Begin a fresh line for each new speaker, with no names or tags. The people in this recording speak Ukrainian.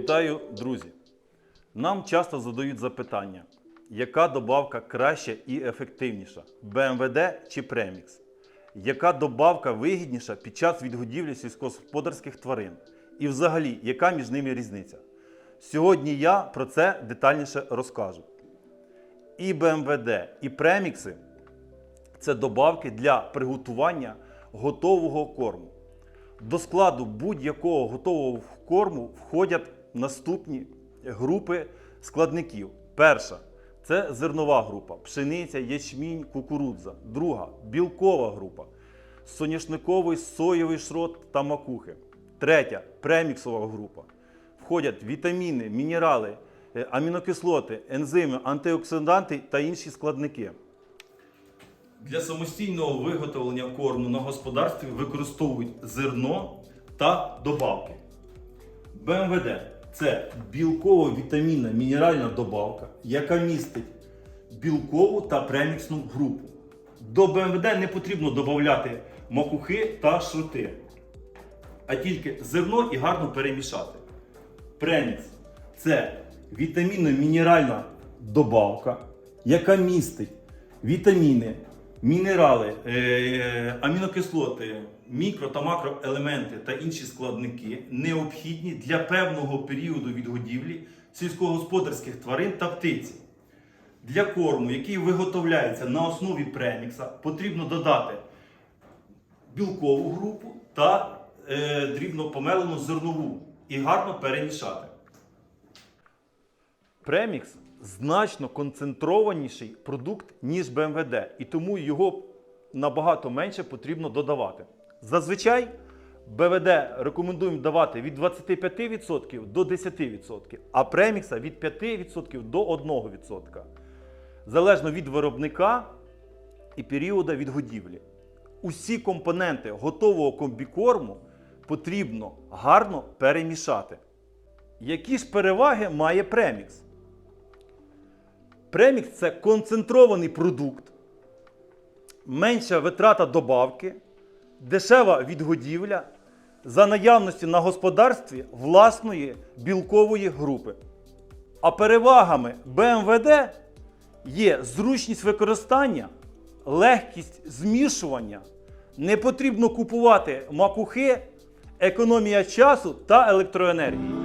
Вітаю, друзі! Нам часто задають запитання, яка добавка краща і ефективніша БМВД чи премікс? Яка добавка вигідніша під час відгодівлі сільськогосподарських тварин? І взагалі, яка між ними різниця? Сьогодні я про це детальніше розкажу. І БМВД, і премікси це добавки для приготування готового корму. До складу будь-якого готового корму входять наступні групи складників. Перша це зернова група, пшениця, ячмінь, кукурудза. Друга білкова група, соняшниковий, соєвий шрот та макухи. Третя преміксова група. Входять вітаміни, мінерали, е, амінокислоти, ензими, антиоксиданти та інші складники. Для самостійного виготовлення корму на господарстві використовують зерно та добавки. БМВД це білково-вітамінна мінеральна добавка, яка містить білкову та преміксну групу. До БМВД не потрібно додати макухи та шрути, а тільки зерно і гарно перемішати. Премікс це вітамінно-мінеральна добавка, яка містить вітаміни, мінерали, е, амінокислоти, мікро та макроелементи та інші складники, необхідні для певного періоду відгодівлі сільськогосподарських тварин та птиці. Для корму, який виготовляється на основі премікса, потрібно додати білкову групу та е, дрібно помелену зернову і гарно перемішати. Премікс значно концентрованіший продукт, ніж БМВД, і тому його набагато менше потрібно додавати. Зазвичай БВД рекомендуємо давати від 25% до 10%, а премікса від 5% до 1%. Залежно від виробника і періоду відгодівлі. Усі компоненти готового комбікорму потрібно гарно перемішати. Які ж переваги має премікс? Премікс це концентрований продукт, менша витрата добавки, дешева відгодівля за наявності на господарстві власної білкової групи. А перевагами БМВД є зручність використання, легкість змішування, не потрібно купувати макухи, економія часу та електроенергії.